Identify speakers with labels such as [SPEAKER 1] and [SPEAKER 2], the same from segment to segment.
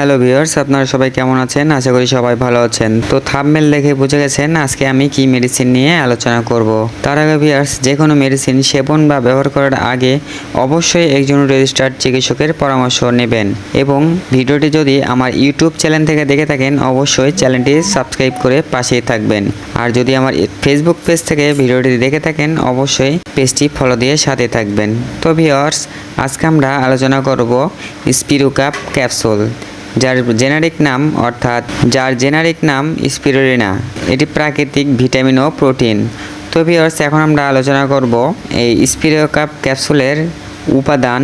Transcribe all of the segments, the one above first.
[SPEAKER 1] Hello viewers, আপনারা সবাই কেমন আছেন? আশা করি সবাই ভালো আছেন। তো থাবমেল দেখে বুঝে গেছেন আজকে আমি কি মেডিসিন নিয়ে আলোচনা করব। তার আগে ভিউয়ার্স, যে কোনো মেডিসিন সেবন বা ব্যবহার করার আগে অবশ্যই একজন রেজিস্টার্ড চিকিৎসকের পরামর্শ নেবেন এবং ভিডিওটি যদি আমার ইউটিউব চ্যানেল থেকে দেখে থাকেন, অবশ্যই চ্যানেলটি সাবস্ক্রাইব করে পাশেই থাকবেন। আর যদি আমার ফেসবুক পেজ থেকে ভিডিওটি দেখে থাকেন, অবশ্যই পেজটি ফলো দিয়ে সাথে থাকবেন। তো ভিউয়ার্স, আজকে আমরা আলোচনা করব স্পিরুকাপ ক্যাপসুল যার জেনারিক নাম অর্থাৎ যার জেনারিক নাম স্পিরুলিনা এটি প্রাকৃতিক ভিটামিন ও প্রোটিন তো ভিওর্স এখন আমরা আলোচনা করব এই স্পিরোকাপ ক্যাপসুলের উপাদান,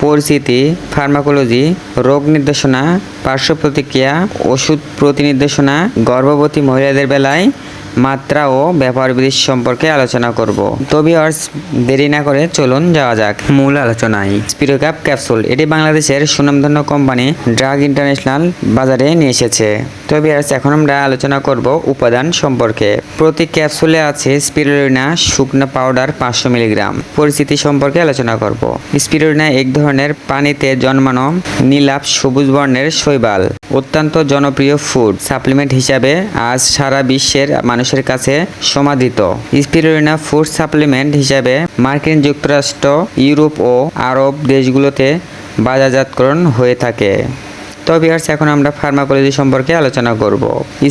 [SPEAKER 1] পরিস্থিতি ফার্মাকোলজি রোগ নির্দেশনা, পার্শ্ব প্রতিক্রিয়া, ওষুধ প্রতিনির্দেশনা, গর্ভবতী মহিলাদের বেলায় মাত্রা ও ব্যবহার বিধি সম্পর্কে আলোচনা করব। তো ভিউয়ার্স দেরি না করে চলুন যাওয়া যাক। মূল আলোচনায় স্পিরোকাপ ক্যাপসুল, এটি বাংলাদেশের সুনামধন্য কোম্পানি ড্রাগ ইন্টারন্যাশনাল বাজারে নিয়ে এসেছে। তো ভিউয়ার্স এখন আমরা আলোচনা করব উপাদান সম্পর্কে। প্রতি ক্যাপসুলে আছে স্পিরুলিনা শুকনো পাউডার পাঁচশো মিলিগ্রাম। পরিস্থিতি সম্পর্কে আলোচনা করব। স্পিরুলিনা এক ধরনের পানিতে জন্মানো নীলাভ সবুজ বর্ণের শৈবাল। অত্যন্ত জনপ্রিয় ফুড সাপ্লিমেন্ট হিসাবে আজ সারা বিশ্বের মানুষের কাছে সমাদিত। স্পিরুলিনা ফুড সাপ্লিমেন্ট হিসাবে মার্কিন যুক্তরাষ্ট্র, ইউরোপ ও আরব দেশগুলোতে বাজারজাতকরণ হয়ে থাকে। তো ভিউয়ার্স এখন আমরা ফার্মাকোলজি সম্পর্কে আলোচনা করব।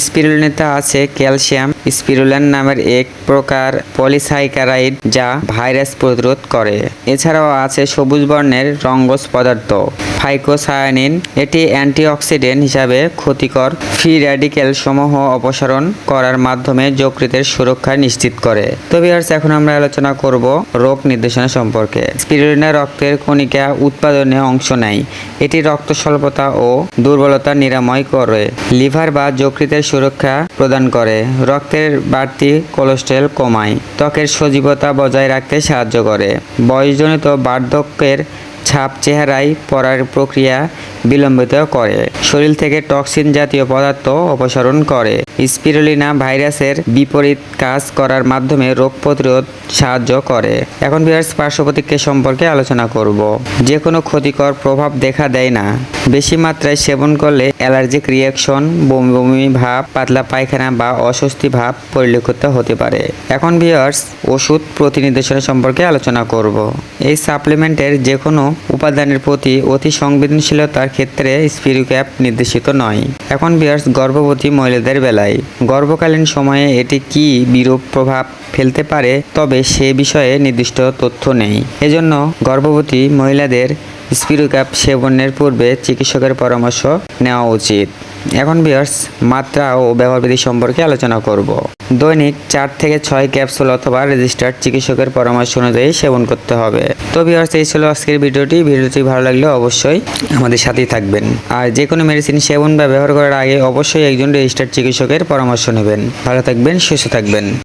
[SPEAKER 1] স্পিরুলিনাতে আছে ক্যালসিয়াম স্পিরুলান নামের এক প্রকার পলিসাইকারাইড যা ভাইরাস প্রতিরোধ করে। এছাড়াও আছে সবুজ বর্ণের রঙ্গস পদার্থ। ফাইকোসায়ানিন এটি অ্যান্টিঅক্সিডেন্ট হিসাবে ক্ষতিকর ফ্রি র্যাডিক্যাল সমূহ অপসারণ করার মাধ্যমে যকৃতের সুরক্ষা নিশ্চিত করে। তো ভিউয়ার্স এখন আমরা আলোচনা করব রোগ নির্দেশনা সম্পর্কে। স্পিরুলিনা রক্তের কণিকা উৎপাদনে অংশ নেয়। এটি রক্ত স্বল্পতা ও দুর্বলতা নিরাময় করে, লিভার বা যকৃতের সুরক্ষা প্রদান করে, রক্তের বাড়তি কোলেস্ট্রেল কমায়, ত্বকের সজীবতা বজায় রাখতে সাহায্য করে। বয়সজনিত বার্ধক্যের ছাপ চেহারায় পড়ার প্রক্রিয়া বিলম্বিত করে। শরীর থেকে টক্সিন জাতীয় পদার্থ অপসারণ করে। স্পিরুলিনা ভাইরাসের বিপরীত কাজ করার মাধ্যমে রোগ প্রতিরোধ সাহায্য করে। এখন ভিউয়ার্স পার্শ্ব সম্পর্কে আলোচনা করব। যে কোনো ক্ষতিকর প্রভাব দেখা দেয় না। বেশি মাত্রায় সেবন করলে অ্যালার্জিক রিয়াকশন বমি বমি ভাব, পাতলা পায়খানা বা অস্বস্তি ভাব পরিলক্ষিত হতে পারে। এখন ভিউয়ার্স, ওষুধ প্রতিনির্দেশনা সম্পর্কে আলোচনা করব। এই সাপ্লিমেন্টের যে কোনো উপাদানের প্রতি অতি সংবেদনশীলতার ক্ষেত্রে স্পিরুক্যাপ নির্দেশিত নয়। এখন বিয়ার্স, গর্ভবতী মহিলাদের বেলায়। গর্ভকালীন সময়ে এটি কি বিরূপ প্রভাব ফেলতে পারে, তবে সে বিষয়ে নির্দিষ্ট তথ্য নেই। এজন্য গর্ভবতী মহিলাদের স্পিরুক্যাপ সেবনের পূর্বে চিকিৎসকের পরামর্শ নেওয়া উচিত। এখন বিয়ার্স মাত্রা ও ব্যবহারবিধি সম্পর্কে আলোচনা করব। দৈনিক চার থেকে ছয় ক্যাপসুল অথবা রেজিস্টার্ড চিকিৎসকের পরামর্শ অনুযায়ী সেবন করতে হবে। তো বিয়ার্স এই ছিল আজকের ভিডিওটি। ভিডিওটি ভালো লাগলে অবশ্যই আমাদের সাথেই থাকবেন। আর যে কোনো মেডিসিন সেবন বা ব্যবহার করার আগে অবশ্যই একজন রেজিস্টার্ড চিকিৎসকের পরামর্শ নেবেন। ভালো থাকবেন, সুস্থ থাকবেন।